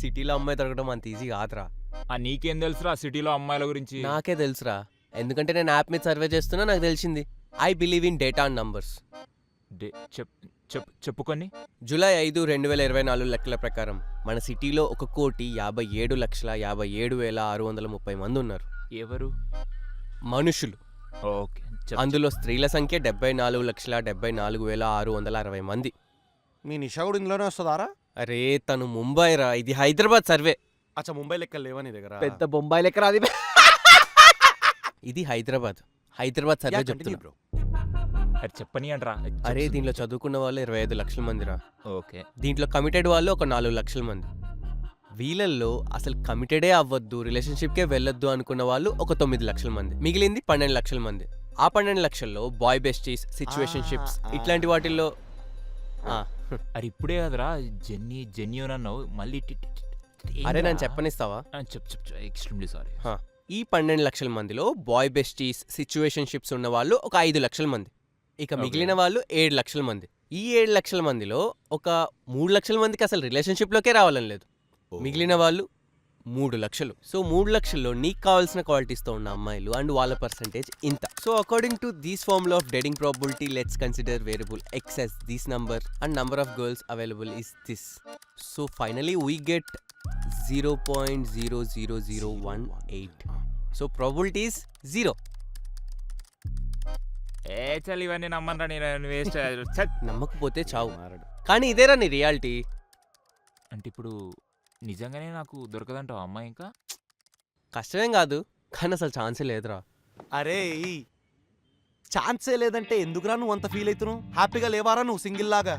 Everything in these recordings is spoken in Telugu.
సిటీలో అమ్మాయి దొరకడం అంత ఈజీ కాదురా. ఆ నీకేం తెలుసురా సిటీలో అమ్మాయిల గురించి? నాకే తెలుసురా. ఎందుకంటే నేను యాప్ మీద సర్వే చేస్తున్నా నాకు తెలిసింది. I believe in data and numbers day- చెప్ చెప్ చెప్పుకొని జూలై ఐదు రెండు వేల ఇరవై నాలుగు లెక్కల ప్రకారం మన సిటీలో ఒక కోటి యాభై ఏడు లక్షల యాభై ఏడు వేల ఆరు వందల ముప్పై మంది ఉన్నారు. ఎవరు? మనుషులు. ఓకే అందులో స్త్రీల సంఖ్య డెబ్బై నాలుగు లక్షల డెబ్బై నాలుగు వేల ఆరు వందల అరవై మంది. మీ నిషా కూడా ఇందులోనే వస్తుందారా? అరే తను ముంబై రా. ఇది హైదరాబాద్ సర్వే. అచ్చా ముంబై లెక్కలు లేవా నీ దగ్గర? పెద్ద బొంబాయి లెక్క రాది. ఇది హైదరాబాద్. హైదరాబాద్ సర్వే చెప్తున్నా. bro. అరే చెప్పని అంటరా. అరే దీనిలో చదువుకున్న వాళ్ళు ఇరవై ఐదు లక్షల మంది రా. ఓకే. దీంట్లో కమిటెడ్ వాళ్ళు ఒక నాలుగు లక్షల మంది. వీళ్ళల్లో అసలు కమిటెడే అవ్వద్దు రిలేషన్షిప్కే వెళ్ళొద్దు అనుకున్న వాళ్ళు ఒక తొమ్మిది లక్షల మంది. మిగిలింది పన్నెండు లక్షల మంది. ఆ పన్నెండు లక్షల్లో బాయ్ బెస్టీస్ సిచ్యువేషన్షిప్స్. ఇట్లాంటి వాటిల్లో ఆ, అరే ఇప్పుడే కదరా జెన్నీ జెన్యూన్ అన్నావు మళ్ళీ టి- టి- టి- టి- అరే నేను? చెప్పనిస్తావా? ఆ, చెప్పు చెప్పు ఎక్స్ట్రీమ్లీ సారీ హా. ఈ పన్నెండు లక్షల మందిలో బాయ్ బెస్టీస్ సిచ్యువేషన్షిప్స్ ఉన్న వాళ్ళు ఒక ఐదు లక్షల మంది. ఇక Okay. మిగిలిన వాళ్ళు ఏడు లక్షల మంది. ఈ ఏడు లక్షల మందిలో ఒక మూడు లక్షల మందికి అసలు రిలేషన్షిప్లోకే రావాలని లేదు. మిగిలిన వాళ్ళు మూడు లక్షలు. సో మూడు లక్షల్లో నీకు కావాల్సిన క్వాలిటీస్తో ఉన్న అమ్మాయిలు అండ్ వాళ్ళ పర్సంటేజ్ ఇంత. So according to these formula of dating probability let's consider variable x is this number and number of girls available is this so finally we get zero point zero zero zero one eight so probability is zero ఏ చల్ ఇవన్నీ నమ్మనరా నేను వేస్ట్ నమ్మకపోతే చావు. మారాడు. కానీ ఇదేరా నీ రియాలిటీ అంటే ఇప్పుడు నిజంగానే నాకు దొరకదంటావు అమ్మాయి ఇంకా? కష్టమేం కాదు కానీ అసలు ఛాన్సే లేదురా. అరే ఈ ఛాన్సే లేదంటే ఎందుకురా నువ్వు అంత ఫీల్ అవుతున్నావు? హ్యాపీగా లేవారా నువ్వు సింగిల్ లాగా?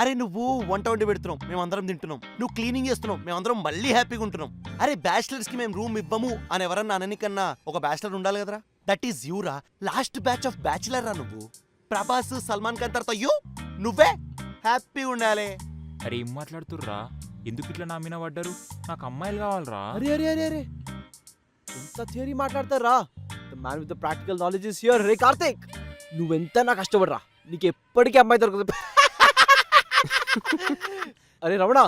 అరే నువ్వు వంట వండి పెడుతున్నావు మేమందరం తింటున్నాం. నువ్వు క్లీనింగ్ చేస్తున్నావు మేమందరం మళ్ళీ హ్యాపీగా ఉంటున్నాం. అరే బ్యాచిలర్స్కి మేము రూమ్ ఇవ్వము అని ఎవరన్నా అననికన్నా ఒక బ్యాచిలర్ ఉండాలి కదరా? దట్ ఈస్ యూరా లాస్ట్ బ్యాచ్ ఆఫ్ బ్యాచిలర్ రా నువ్వు. ప్రభాస్ సల్మాన్ ఖాన్ తర్వాత యూ నువ్వే? హ్యాపీ ఉండాలి. అరే ఏం మాట్లాడుతుర్రా? ఎందుకు ఇట్లా నా మీద పడ్డారు? నాకు అమ్మాయిలు కావాలరా. అరే అరే అరే అరే. ఎంత థియరీ మాట్లాడతారా? The man with the practical knowledge is here రే కార్తిక్. నువ్వెంత నా కష్టపడరా? నీకు ఎప్పటికీ అమ్మాయి దొరకదు. అరే Ramana.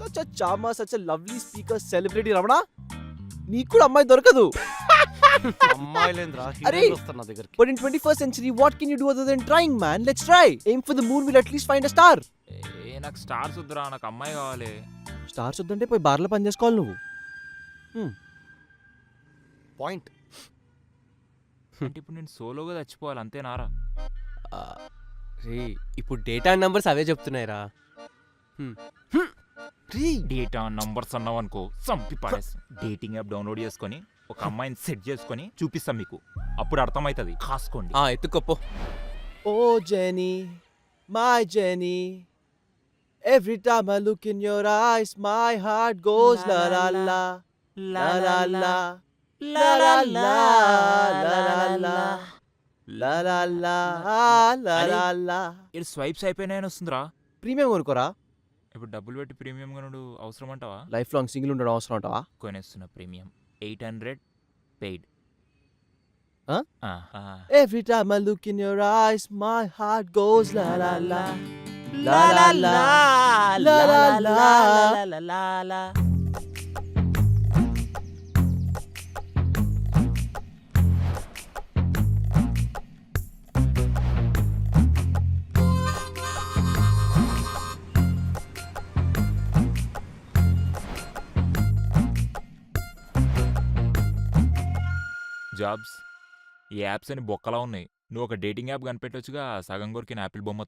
Such a charmer such a lovely speaker celebrity Ramana. నీకు కూడా అమ్మాయి దొరకదు. అమ్మాయిలేంద్రా అరే! వస్తారు నా దగ్గరికి. But in twenty first century what can you do other than trying man let's try aim for the moon will at least find a star ఏ నాకు స్టార్స్ వద్దురా నాకు అమ్మాయి కావాలి. స్టార్స్ వద్దంటే పోయి బార్లో పని చేసుకోవాలి నువ్వు. పాయింట్ అంటే ఇప్పుడు నేను సోలోగా చచ్చిపోవాలి అంతేనారా రే ఇప్పుడు డేటా నంబర్స్ అవే చెప్తున్నాయిరా. డేటా నంబర్స్ అన్నావు అనుకో చంపి పడేసి డేటింగ్ యాప్ డౌన్లోడ్ చేసుకొని ఒక అమ్మాయిని సెట్ చేసుకొని చూపిస్తాం మీకు అప్పుడు అర్థమవుతుంది కాసుకోండి ఆ ఎత్తుకోపో ఓ Jenny my Jenny Every time I look in your eyes, my heart goes la la la, la la la, la la la, la la la, la la la, la la la. ఇది స్వైప్స్ అయిపోయినాయని వస్తుందిరా ప్రీమియం కొనుకోరా ఇప్పుడు డబ్బులు పెట్టి ప్రీమియం కొనుడు అవసరం అంటావా లైఫ్ లాంగ్ సింగిల్ ఉండడం అవసరం అంటావా కొనేస్తున్న premium eight hundred paid. Huh? Uh-huh. Every time I look in your eyes, my heart goes la la la. La la la. La la la. La la la. la, la, la. Jobs ఈ యాప్స్ అని బొక్కలా ఉన్నాయి. నువ్వు ఒక డేటింగ్ యాప్ కనిపెట్టొచ్చుగా సగం కొరికిన యాపిల్ బొమ్మ